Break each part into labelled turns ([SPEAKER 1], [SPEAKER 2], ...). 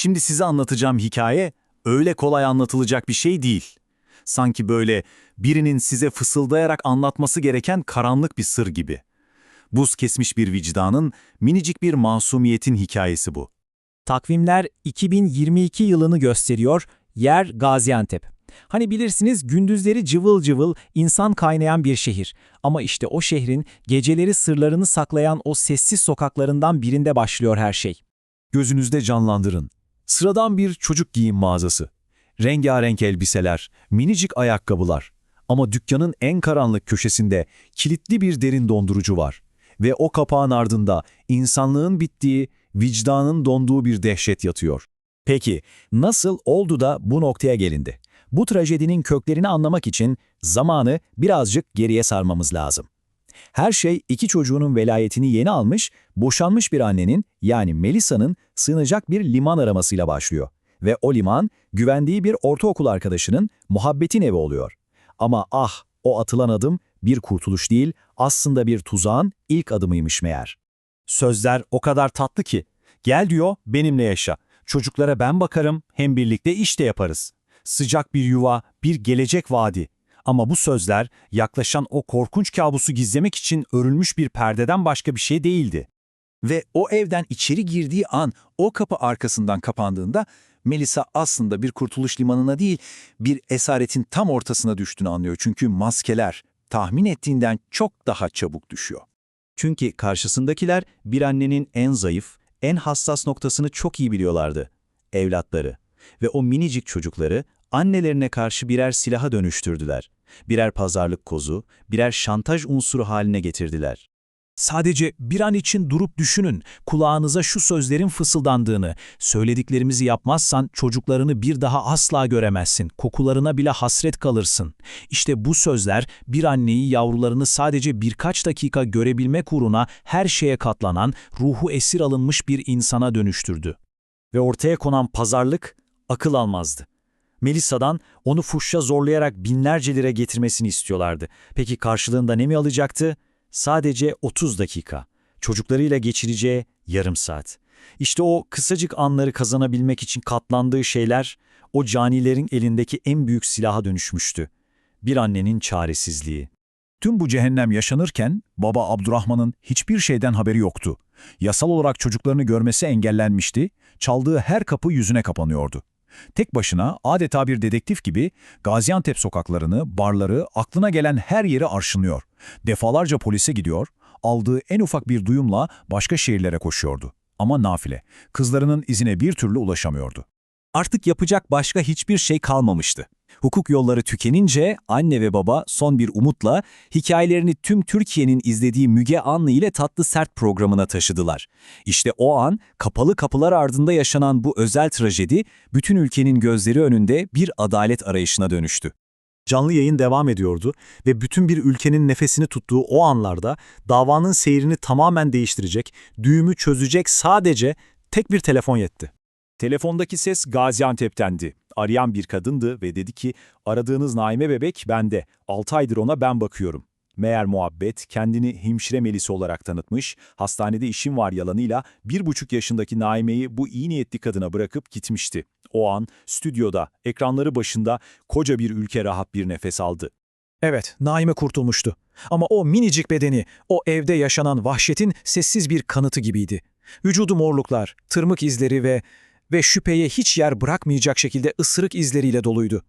[SPEAKER 1] Şimdi size anlatacağım hikaye öyle kolay anlatılacak bir şey değil. Sanki böyle birinin size fısıldayarak anlatması gereken karanlık bir sır gibi. Buz kesmiş bir vicdanın, minicik bir masumiyetin hikayesi bu.
[SPEAKER 2] Takvimler 2022 yılını gösteriyor, yer Gaziantep. Hani bilirsiniz gündüzleri cıvıl cıvıl insan kaynayan bir şehir. Ama işte o şehrin geceleri sırlarını saklayan o sessiz sokaklarından birinde başlıyor her şey.
[SPEAKER 1] Gözünüzde canlandırın. Sıradan bir çocuk giyim mağazası. Rengarenk elbiseler, minicik ayakkabılar. Ama dükkanın en karanlık köşesinde kilitli bir derin dondurucu var. Ve o kapağın ardında insanlığın bittiği, vicdanın donduğu bir dehşet yatıyor.
[SPEAKER 3] Peki, nasıl oldu da bu noktaya gelindi? Bu trajedinin köklerini anlamak için zamanı birazcık geriye sarmamız lazım. Her şey iki çocuğunun velayetini yeni almış, boşanmış bir annenin yani Melisa'nın sığınacak bir liman aramasıyla başlıyor. Ve o liman, güvendiği bir ortaokul arkadaşının muhabbetin evi oluyor. Ama ah, o atılan adım bir kurtuluş değil, aslında bir tuzağın ilk adımıymış meğer.
[SPEAKER 1] Sözler o kadar tatlı ki. Gel diyor, benimle yaşa. Çocuklara ben bakarım, hem birlikte iş de yaparız. Sıcak bir yuva, bir gelecek vaadi. Ama bu sözler yaklaşan o korkunç kabusu gizlemek için örülmüş bir perdeden başka bir şey değildi. Ve o evden içeri girdiği an o kapı arkasından kapandığında Melisa aslında bir kurtuluş limanına değil, bir esaretin tam ortasına düştüğünü anlıyor. Çünkü maskeler tahmin ettiğinden çok daha çabuk düşüyor.
[SPEAKER 3] Çünkü karşısındakiler bir annenin en zayıf, en hassas noktasını çok iyi biliyorlardı. Evlatları. Ve o minicik çocukları annelerine karşı birer silaha dönüştürdüler. Birer pazarlık kozu, birer şantaj unsuru haline getirdiler.
[SPEAKER 2] Sadece bir an için durup düşünün, kulağınıza şu sözlerin fısıldandığını, söylediklerimizi yapmazsan çocuklarını bir daha asla göremezsin, kokularına bile hasret kalırsın. İşte bu sözler bir anneyi yavrularını sadece birkaç dakika görebilmek uğruna her şeye katlanan, ruhu esir alınmış bir insana dönüştürdü.
[SPEAKER 3] Ve ortaya konan pazarlık akıl almazdı. Melisa'dan onu fuhşa zorlayarak binlerce lira getirmesini istiyorlardı. Peki karşılığında ne mi alacaktı? Sadece 30 dakika. Çocuklarıyla geçireceği yarım saat. İşte o kısacık anları kazanabilmek için katlandığı şeyler, o canilerin elindeki en büyük silaha dönüşmüştü. Bir annenin çaresizliği.
[SPEAKER 1] Tüm bu cehennem yaşanırken baba Abdurrahman'ın hiçbir şeyden haberi yoktu. Yasal olarak çocuklarını görmesi engellenmişti, çaldığı her kapı yüzüne kapanıyordu. Tek başına adeta bir dedektif gibi Gaziantep sokaklarını, barları, aklına gelen her yeri arşınlıyor. Defalarca polise gidiyor, aldığı en ufak bir duyumla başka şehirlere koşuyordu. Ama nafile, kızlarının izine bir türlü ulaşamıyordu.
[SPEAKER 3] Artık yapacak başka hiçbir şey kalmamıştı. Hukuk yolları tükenince anne ve baba son bir umutla hikayelerini tüm Türkiye'nin izlediği Müge Anlı ile Tatlı Sert programına taşıdılar. İşte o an kapalı kapılar ardında yaşanan bu özel trajedi bütün ülkenin gözleri önünde bir adalet arayışına dönüştü.
[SPEAKER 1] Canlı yayın devam ediyordu ve bütün bir ülkenin nefesini tuttuğu o anlarda davanın seyrini tamamen değiştirecek, düğümü çözecek sadece tek bir telefon yetti. Telefondaki ses Gaziantep'tendi. Arayan bir kadındı ve dedi ki, aradığınız Naime bebek bende, 6 aydır ona ben bakıyorum. Meğer muhabbet kendini hemşire Melisi olarak tanıtmış, hastanede işim var yalanıyla bir buçuk yaşındaki Naime'yi bu iyi niyetli kadına bırakıp gitmişti. O an stüdyoda, ekranları başında koca bir ülke rahat bir nefes aldı.
[SPEAKER 4] Evet, Naime kurtulmuştu. Ama o minicik bedeni, o evde yaşanan vahşetin sessiz bir kanıtı gibiydi. Vücudu morluklar, tırmık izleri ve ve şüpheye hiç yer bırakmayacak şekilde ısırık izleriyle doluydu.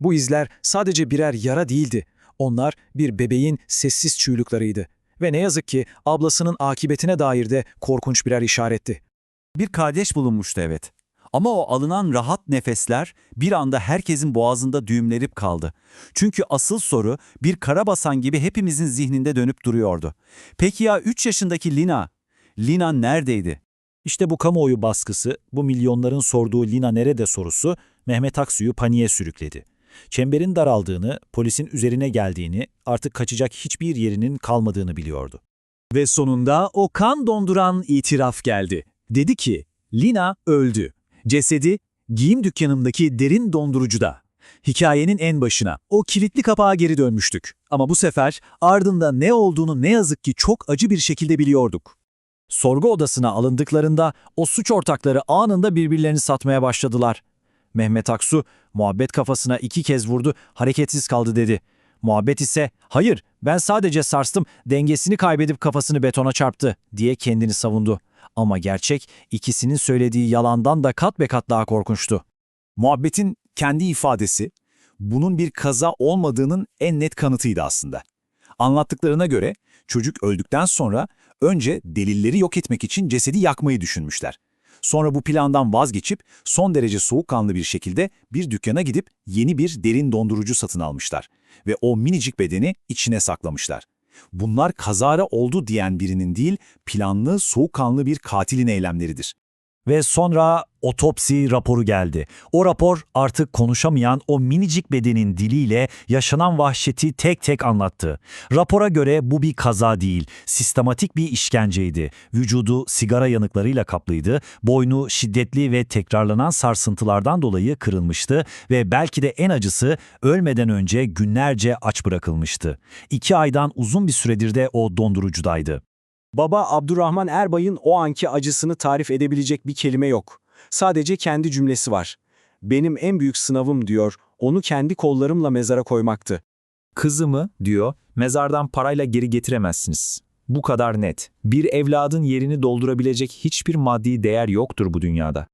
[SPEAKER 4] Bu izler sadece birer yara değildi. Onlar bir bebeğin sessiz çığlıklarıydı. Ve ne yazık ki ablasının akibetine dair de korkunç birer işaretti.
[SPEAKER 1] Bir kardeş bulunmuştu evet. Ama o alınan rahat nefesler bir anda herkesin boğazında düğümlenip kaldı. Çünkü asıl soru bir karabasan gibi hepimizin zihninde dönüp duruyordu. Peki ya 3 yaşındaki Lina? Lina neredeydi?
[SPEAKER 3] İşte bu kamuoyu baskısı, bu milyonların sorduğu Lina nerede sorusu Mehmet Aksu'yu paniğe sürükledi. Çemberin daraldığını, polisin üzerine geldiğini, artık kaçacak hiçbir yerinin kalmadığını biliyordu.
[SPEAKER 2] Ve sonunda o kan donduran itiraf geldi. Dedi ki, Lina öldü. Cesedi giyim dükkanımdaki derin dondurucuda. Hikayenin en başına, o kilitli kapağa geri dönmüştük. Ama bu sefer ardında ne olduğunu ne yazık ki çok acı bir şekilde biliyorduk.
[SPEAKER 3] Sorgu odasına alındıklarında o suç ortakları anında birbirlerini satmaya başladılar. Mehmet Aksu, muhabbet kafasına iki kez vurdu, hareketsiz kaldı dedi. Muhabbet ise, hayır ben sadece sarstım, dengesini kaybedip kafasını betona çarptı diye kendini savundu. Ama gerçek, ikisinin söylediği yalandan da kat be kat daha korkunçtu.
[SPEAKER 1] Muhabbetin kendi ifadesi, bunun bir kaza olmadığının en net kanıtıydı aslında. Anlattıklarına göre çocuk öldükten sonra önce delilleri yok etmek için cesedi yakmayı düşünmüşler. Sonra bu plandan vazgeçip son derece soğukkanlı bir şekilde bir dükkana gidip yeni bir derin dondurucu satın almışlar ve o minicik bedeni içine saklamışlar. Bunlar kazara oldu diyen birinin değil, planlı, soğukkanlı bir katilin eylemleridir.
[SPEAKER 3] Ve sonra otopsi raporu geldi. O rapor artık konuşamayan o minicik bedenin diliyle yaşanan vahşeti tek tek anlattı. Rapora göre bu bir kaza değil, sistematik bir işkenceydi. Vücudu sigara yanıklarıyla kaplıydı, boynu şiddetli ve tekrarlanan sarsıntılardan dolayı kırılmıştı ve belki de en acısı ölmeden önce günlerce aç bırakılmıştı. İki aydan uzun bir süredir de o dondurucudaydı.
[SPEAKER 5] Baba Abdurrahman Erbay'ın o anki acısını tarif edebilecek bir kelime yok. Sadece kendi cümlesi var. Benim en büyük sınavım diyor, onu kendi kollarımla mezara koymaktı.
[SPEAKER 3] Kızımı, diyor, mezardan parayla geri getiremezsiniz. Bu kadar net. Bir evladın yerini doldurabilecek hiçbir maddi değer yoktur bu dünyada.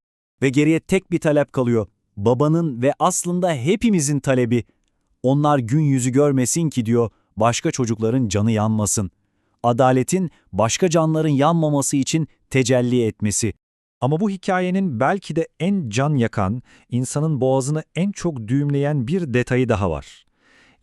[SPEAKER 1] Ve geriye tek bir talep kalıyor. Babanın ve aslında hepimizin talebi. Onlar gün yüzü görmesin ki diyor, başka çocukların canı yanmasın. Adaletin başka canların yanmaması için tecelli etmesi.
[SPEAKER 2] Ama bu hikayenin belki de en can yakan, insanın boğazını en çok düğümleyen bir detayı daha var.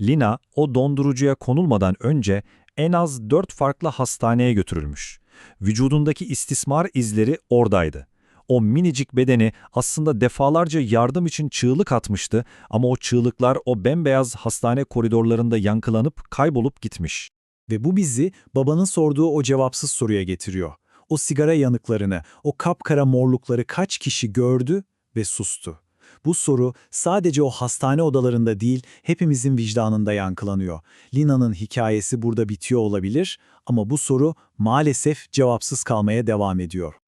[SPEAKER 2] Lina o dondurucuya konulmadan önce en az dört farklı hastaneye götürülmüş. Vücudundaki istismar izleri oradaydı. O minicik bedeni aslında defalarca yardım için çığlık atmıştı ama o çığlıklar o bembeyaz hastane koridorlarında yankılanıp kaybolup gitmiş.
[SPEAKER 4] Ve bu bizi babanın sorduğu o cevapsız soruya getiriyor. O sigara yanıklarını, o kapkara morlukları kaç kişi gördü ve sustu? Bu soru sadece o hastane odalarında değil, hepimizin vicdanında yankılanıyor. Lina'nın hikayesi burada bitiyor olabilir ama bu soru maalesef cevapsız kalmaya devam ediyor.